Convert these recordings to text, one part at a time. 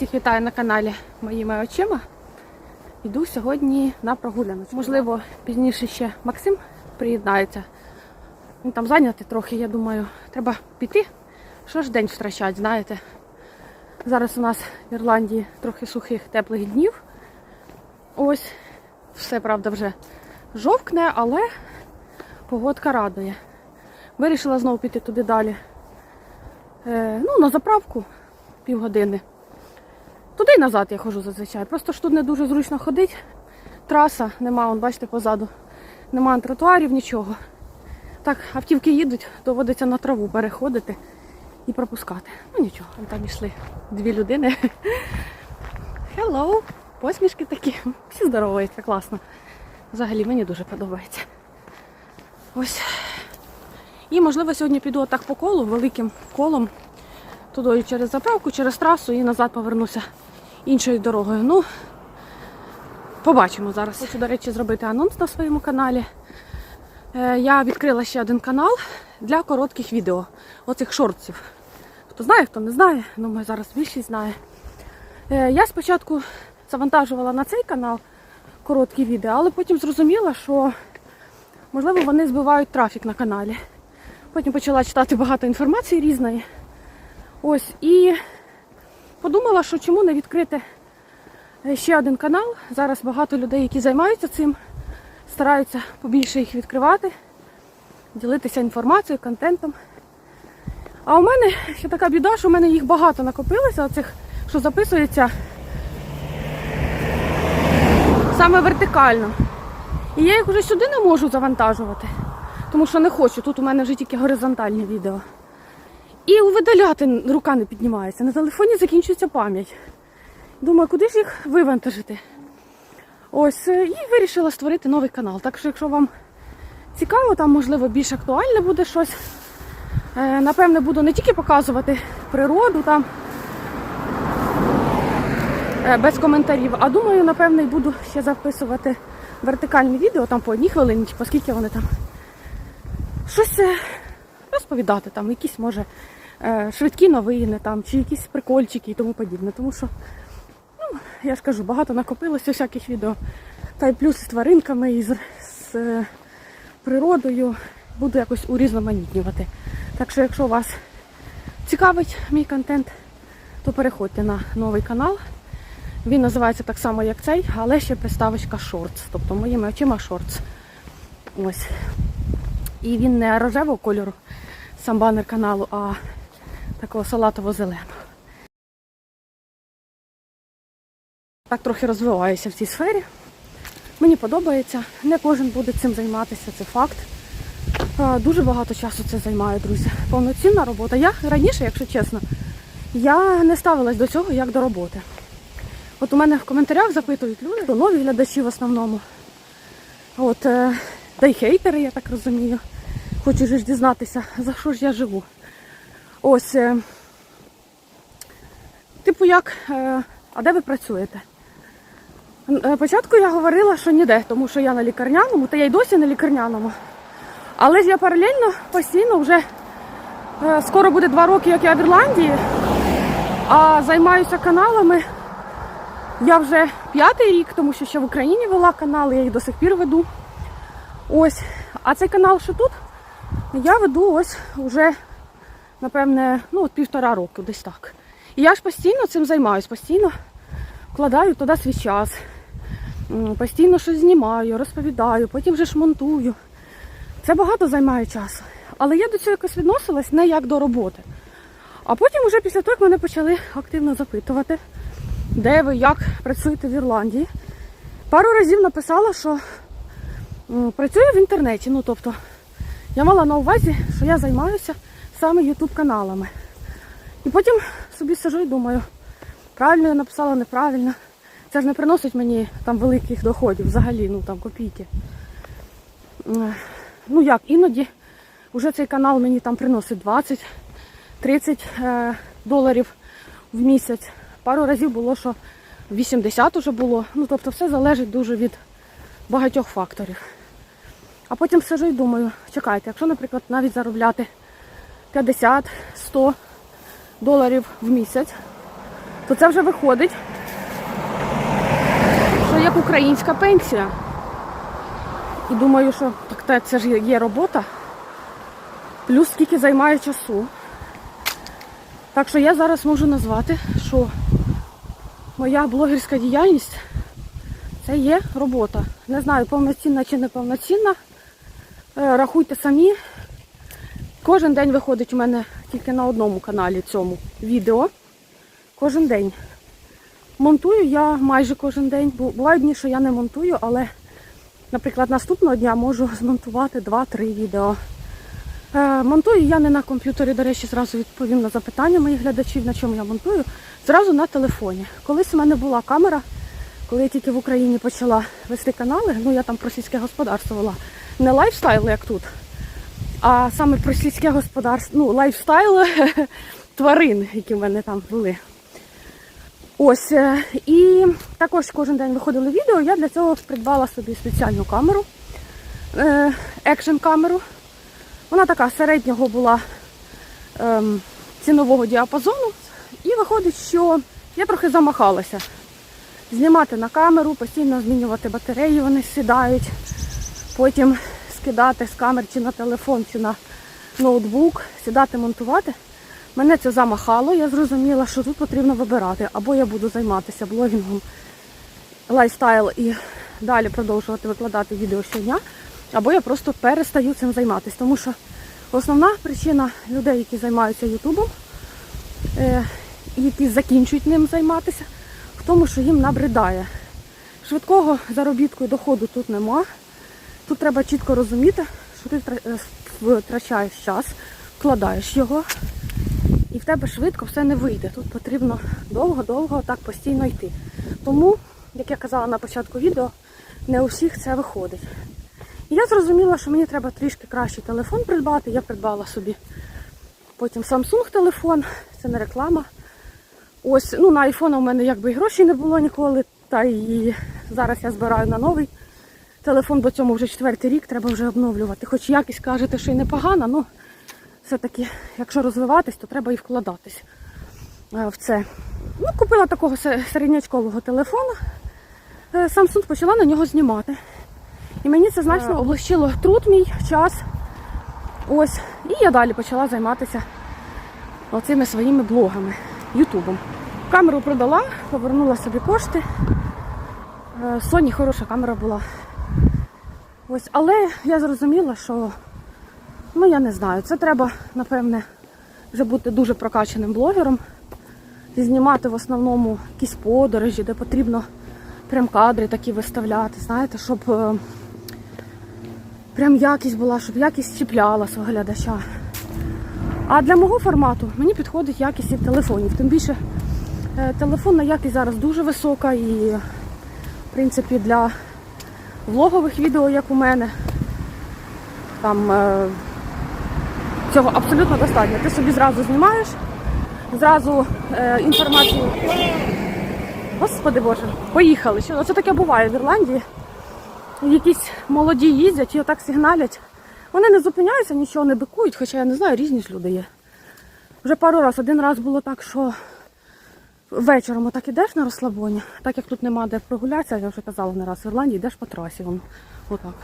Всіх вітаю на каналі Моїми очима. Йду сьогодні на прогуляночку. Можливо, пізніше ще Максим приєднається. Він там зайнятий трохи, я думаю, треба піти. Що ж день втрачать, знаєте? Зараз у нас в Ірландії трохи сухих теплих днів. Ось, все, правда, вже жовкне, але погодка радує. Вирішила знову піти туди далі. Е, ну, на заправку півгодини. Туди і назад я ходжу зазвичай. Просто ж тут не дуже зручно ходити. Траса нема, вон, бачите, позаду. Нема тротуарів, нічого. Так, автівки їдуть, доводиться на траву переходити і пропускати. Ну нічого, вон там йшли дві людини. Hello! Посмішки такі. Всі здороваються, класно. Взагалі мені дуже подобається. Ось. І можливо сьогодні піду отак по колу, великим колом. Туди через заправку, через трасу і назад повернуся іншою дорогою. Ну, побачимо зараз. Хочу, до речі, зробити анонс на своєму каналі. Е, Я відкрила ще один канал для коротких відео, оцих шортів. Хто знає, хто не знає, думаю, зараз більшість знає. Е, Я спочатку завантажувала на цей канал короткі відео, але потім зрозуміла, що можливо вони збивають трафік на каналі. Потім почала читати багато інформації різної. Ось і подумала, що чому не відкрити е, ще один канал. Зараз багато людей, які займаються цим, стараються побільше їх відкривати, ділитися інформацією, контентом. А у мене ще така біда, що в мене їх багато накопилося, оцих, що записується саме вертикально. І я їх вже сюди не можу завантажувати, тому що не хочу. Тут у мене вже тільки горизонтальні відео. І у видаляти рука не піднімається. На телефоні закінчується пам'ять. Думаю, куди ж їх вивантажити? Ось, е, і вирішила створити новий канал. Так що, якщо вам цікаво, там, можливо, більш актуальне буде щось. Е, Напевне, буду не тільки показувати природу там е, без коментарів, а думаю, напевне, буду ще записувати вертикальні відео там по одній хвилині, оскільки вони там щось розповідати, там якісь може швидкі новини, там, чи якісь прикольчики і тому подібне. Тому що, ну, я ж кажу, багато накопилося всяких відео. Та й плюс з тваринками, і з, з е, природою буду якось урізноманітнювати. Так що, якщо вас цікавить мій контент, то переходьте на новий канал. Він називається так само, як цей, але ще приставочка Shorts. Тобто моїми очима Shorts. Ось. І він не рожевого кольору, сам банер каналу, а такого салатово-зеленого. Так трохи розвиваюся в цій сфері. Мені подобається. Не кожен буде цим займатися, це факт. Дуже багато часу це займає, друзі. Повноцінна робота. Я раніше, якщо чесно, я не ставилась до цього як до роботи. От у мене в коментарях запитують люди, то нові глядачі в основному. От, е, та й хейтери, я так розумію. Хочу ж дізнатися, за що ж я живу. Ось. е, Типу як, е, а де ви працюєте? Е, Спочатку я говорила, що ніде, тому що я на лікарняному, та я й досі на лікарняному. Але ж я паралельно постійно вже скоро буде два роки, як я в Ірландії, а займаюся каналами. Я вже п'ятий рік, тому що ще в Україні вела канал, я їх до сих пір веду. Ось. А цей канал, що тут, я веду ось уже, напевне, ну от півтора року, десь так. І я ж постійно цим займаюсь, постійно вкладаю туди свій час, постійно щось знімаю, розповідаю, потім вже ж монтую. Це багато займає часу. Але я до цього якось відносилась не як до роботи. А потім, вже після того, як мене почали активно запитувати, де ви, як працюєте в Ірландії. Пару разів написала, що працюю в інтернеті. Ну, тобто, я мала на увазі, що я займаюся саме YouTube каналами. І потім собі сижу і думаю, правильно я написала, неправильно. Це ж не приносить мені там великих доходів взагалі, ну там копійки. Е, Ну як, іноді вже цей канал мені там приносить 20-30 е, доларів в місяць. Пару разів було, що 80 уже було. Ну, тобто все залежить дуже від багатьох факторів. А потім сижу і думаю, чекайте, якщо, наприклад, навіть заробляти 50-100 доларів в місяць, то це вже виходить, що як українська пенсія. І думаю, що так та це ж є робота, плюс скільки займає часу. Так що я зараз можу назвати, що моя блогерська діяльність це є робота. Не знаю, повноцінна чи неповноцінна. Е, Рахуйте самі. Кожен день виходить у мене тільки на одному каналі цьому відео. Кожен день. Монтую я майже кожен день. Бу- Бувають дні, що я не монтую, але, наприклад, наступного дня можу змонтувати 2-3 відео. Е, Монтую я не на комп'ютері, до речі, зразу відповім на запитання моїх глядачів, на чому я монтую. Зразу на телефоні. Колись у мене була камера, коли я тільки в Україні почала вести канали, ну я там про сільське господарство вела. Не лайфстайл, як тут, а саме про сільське господарство, ну, лайфстайл тварин, які в мене там були. Ось. е, І також кожен день виходили відео. Я для цього придбала собі спеціальну камеру, е, екшн камеру. Вона така середнього була ем, цінового діапазону. І виходить, що я трохи замахалася. Знімати на камеру, постійно змінювати батареї, вони сідають. Потім скидати з камер чи на телефон, чи на ноутбук, сідати монтувати. Мене це замахало, я зрозуміла, що тут потрібно вибирати. Або я буду займатися блогінгом лайфстайл і далі продовжувати викладати відео щодня, або я просто перестаю цим займатися. Тому що основна причина людей, які займаються Ютубом, е, які закінчують ним займатися, в тому, що їм набридає. Швидкого заробітку і доходу тут нема. Тут треба чітко розуміти, що ти е, втрачаєш час, вкладаєш його, і в тебе швидко все не вийде. Тут потрібно довго-довго так постійно йти. Тому, як я казала на початку відео, не у всіх це виходить. І я зрозуміла, що мені треба трішки кращий телефон придбати. Я придбала собі потім Samsung телефон, це не реклама. Ось, ну на айфона у мене якби і грошей не було ніколи. Та і зараз я збираю на новий телефон, бо цьому вже четвертий рік, треба вже обновлювати. Хоч якість кажете, що й непогана, ну все-таки, якщо розвиватись, то треба і вкладатись е, в це. Ну, купила такого середнячкового телефона. Е, Samsung почала на нього знімати. І мені це значно облегчило труд мій, час. Ось. І я далі почала займатися оцими своїми блогами, ютубом. Камеру продала, повернула собі кошти. Е, Sony хороша камера була. Ось, але я зрозуміла, що ну я не знаю, це треба, напевне, вже бути дуже прокачаним блогером. І знімати в основному якісь подорожі, де потрібно прям кадри такі виставляти, знаєте, щоб е, прям якість була, щоб якість чіпляла свого глядача. А для мого формату мені підходить якість і телефонів. Тим більше е, телефонна якість зараз дуже висока і, в принципі, для влогових відео, як у мене, там е, цього абсолютно достатньо. Ти собі зразу знімаєш, зразу е, інформацію. Господи Боже, поїхали. Це таке буває в Ірландії? Якісь молоді їздять і отак сигналять. Вони не зупиняються, нічого не бикують, хоча я не знаю, різні ж люди є. Вже пару разів. Один раз було так, що вечором отак ідеш на розслабоні, так як тут нема де прогулятися, я вже казала не раз в Ірландії, йдеш по трасі. Вон, отак.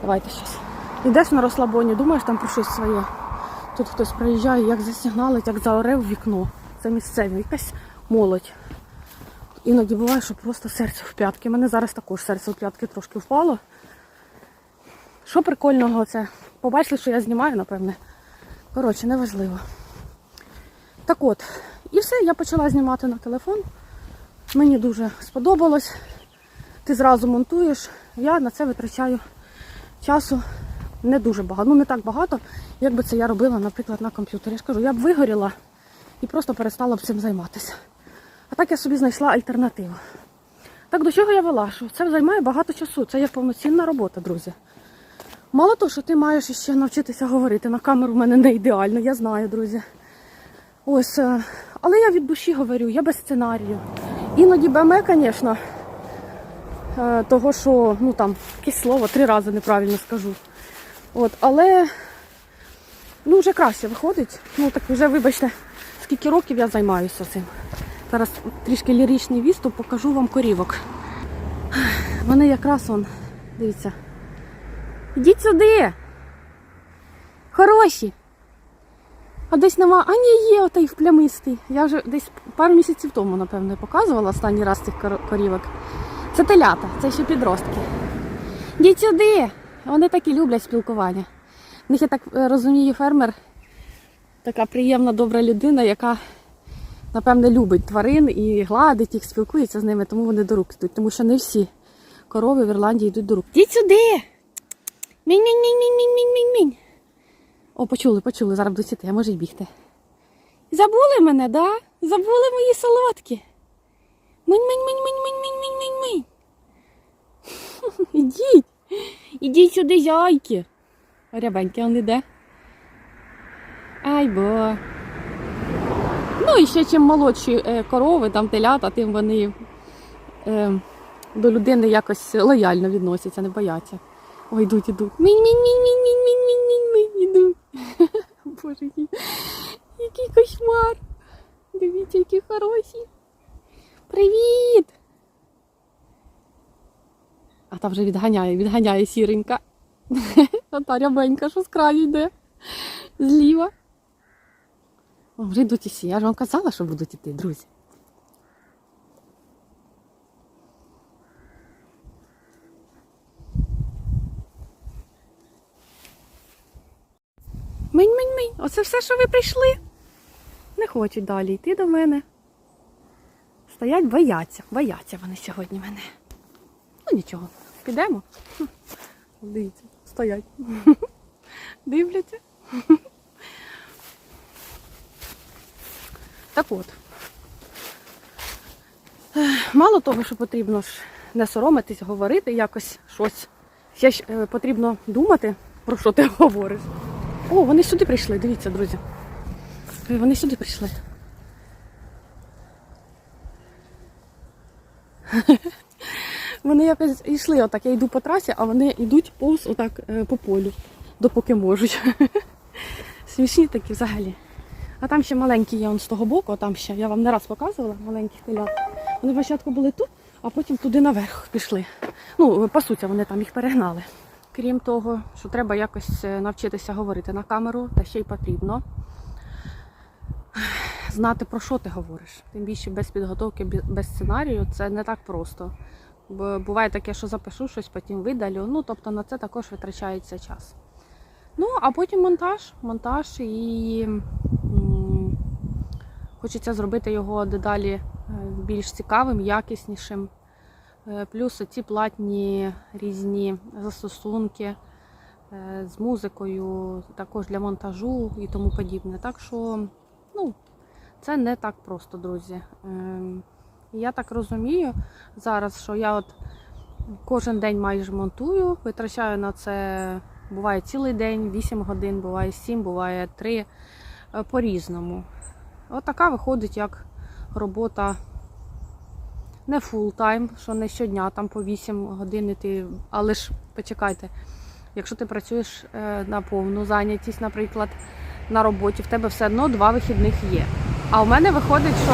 Давайте щось. Ідеш на розслабоні, думаєш там про щось своє. Тут хтось приїжджає, як засигналить, як заоре в вікно. Це місцеві, якась молодь. Іноді буває, що просто серце в п'ятки. У мене зараз також серце в п'ятки трошки впало. Що прикольного це? Побачили, що я знімаю, напевне. Коротше, неважливо. Так от, і все, я почала знімати на телефон. Мені дуже сподобалось. Ти зразу монтуєш. Я на це витрачаю часу не дуже багато. Ну не так багато, як би це я робила, наприклад, на комп'ютері. Я ж кажу, я б вигоріла і просто перестала б цим займатися. А так я собі знайшла альтернативу. Так до чого я вела? Що це займає багато часу. Це є повноцінна робота, друзі. Мало того, що ти маєш ще навчитися говорити. На камеру в мене не ідеально, я знаю, друзі. Ось, е, але я від душі говорю, я без сценарію. Іноді БМЕ, звісно, е, того, що ну там якесь слово три рази неправильно скажу. От, але ну, вже краще виходить. Ну так вже, вибачте, скільки років я займаюся цим. Зараз трішки ліричний відступ, покажу вам корівок. Вони якраз он, дивіться. Ідіть сюди. Хороші. А десь нема. А ні, є отей плямистий. Я вже десь пару місяців тому, напевно, показувала останній раз цих корівок. Це телята, це ще підростки. Ідіть сюди. Вони так і люблять спілкування. В них, я так е, розумію, фермер така приємна, добра людина, яка, напевне, любить тварин і гладить їх, спілкується з ними, тому вони до рук йдуть. Тому що не всі корови в Ірландії йдуть до рук. Ідіть сюди! Мінь-мінь-мінь-мінь-мінь-мінь-мінь. О, почули, почули, зараз будуть сіти, а може й бігти. Забули мене, да? Забули мої солодкі. Минь-минь-минь-минь-минь-минь-минь-минь. Ідіть. Ідіть сюди, яйки. Рябеньки, он іде. Ай бо. Ну і ще чим молодші е, корови, там телята, тим вони е, до людини якось лояльно відносяться, не бояться. Ой, йдуть, йдуть. Мінь, Боже, який, який кошмар. Дивіться, які хороші. Привіт! А та вже відганяє, відганяє сіренька. А та рябенька, що з краю йде. Зліва. Вже йдуть усі. Я ж вам казала, що будуть іти, друзі. Оце все, що ви прийшли. Не хочуть далі йти до мене. Стоять, бояться. Бояться вони сьогодні мене. Ну нічого, підемо. Дивіться, стоять. Дивляться. Так от. Мало того, що потрібно ж не соромитись, говорити якось щось. Ще ж е, потрібно думати, про що ти говориш. О, вони сюди прийшли, дивіться, друзі. Вони сюди прийшли. Вони якось йшли отак. Я йду по трасі, а вони йдуть повз отак е, по полю, допоки можуть. Смішні такі взагалі. А там ще маленькі є он з того боку, там ще, я вам не раз показувала маленьких телят. Вони спочатку були тут, а потім туди наверх пішли. Ну, пасуться, вони там їх перегнали. Крім того, що треба якось е, навчитися говорити на камеру, та ще й потрібно знати, про що ти говориш. Тим більше без підготовки, без сценарію, це не так просто. Буває таке, що запишу щось, потім видалю. Ну, тобто на це також витрачається час. Ну, а потім монтаж. Монтаж і хочеться зробити його дедалі е, більш цікавим, якіснішим. Е, Плюс ці платні різні застосунки е, з музикою, також для монтажу і тому подібне. Так що, ну, це не так просто, друзі. Ем, Я так розумію зараз, що я от кожен день майже монтую, витрачаю на це, буває цілий день, 8 годин, буває 7, буває 3, е, по-різному. От така виходить як робота не фул тайм, що не щодня, там по 8 годин ти. Але ж почекайте, якщо ти працюєш е, на повну зайнятість, наприклад, на роботі, в тебе все одно два вихідних є. А у мене виходить, що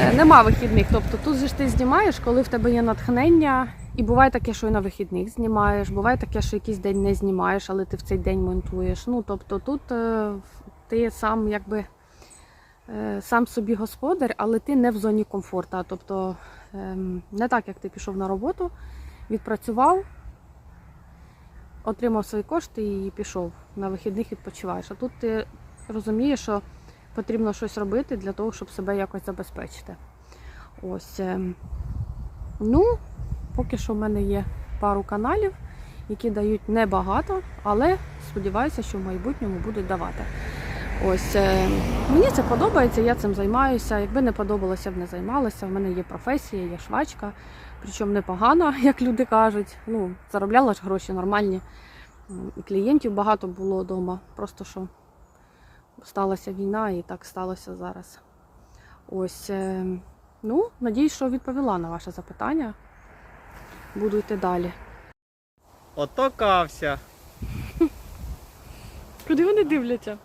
е, нема вихідних. Тобто тут же ж ти знімаєш, коли в тебе є натхнення. І буває таке, що і на вихідних знімаєш, буває таке, що якийсь день не знімаєш, але ти в цей день монтуєш. Ну, тобто тут е, ти сам якби сам собі господар, але ти не в зоні комфорту. Тобто ем, не так, як ти пішов на роботу, відпрацював, отримав свої кошти і пішов на вихідних відпочиваєш. А тут ти розумієш, що потрібно щось робити для того, щоб себе якось забезпечити. Ось. ем, Ну, поки що в мене є пару каналів, які дають небагато, але сподіваюся, що в майбутньому будуть давати. Ось е, мені це подобається, я цим займаюся. Якби не подобалося, б не займалася. В мене є професія, є швачка, причому непогана, як люди кажуть. Ну, заробляла ж гроші нормальні. І клієнтів багато було вдома. Просто що сталася війна і так сталося зараз. Ось, е, ну, надіюсь, що відповіла на ваше запитання. Буду йти далі. Ото кався. Куди вони дивляться?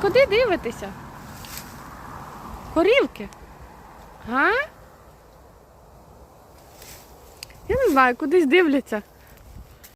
Куди дивитеся? Корівки? Га? Я не знаю, кудись дивляться.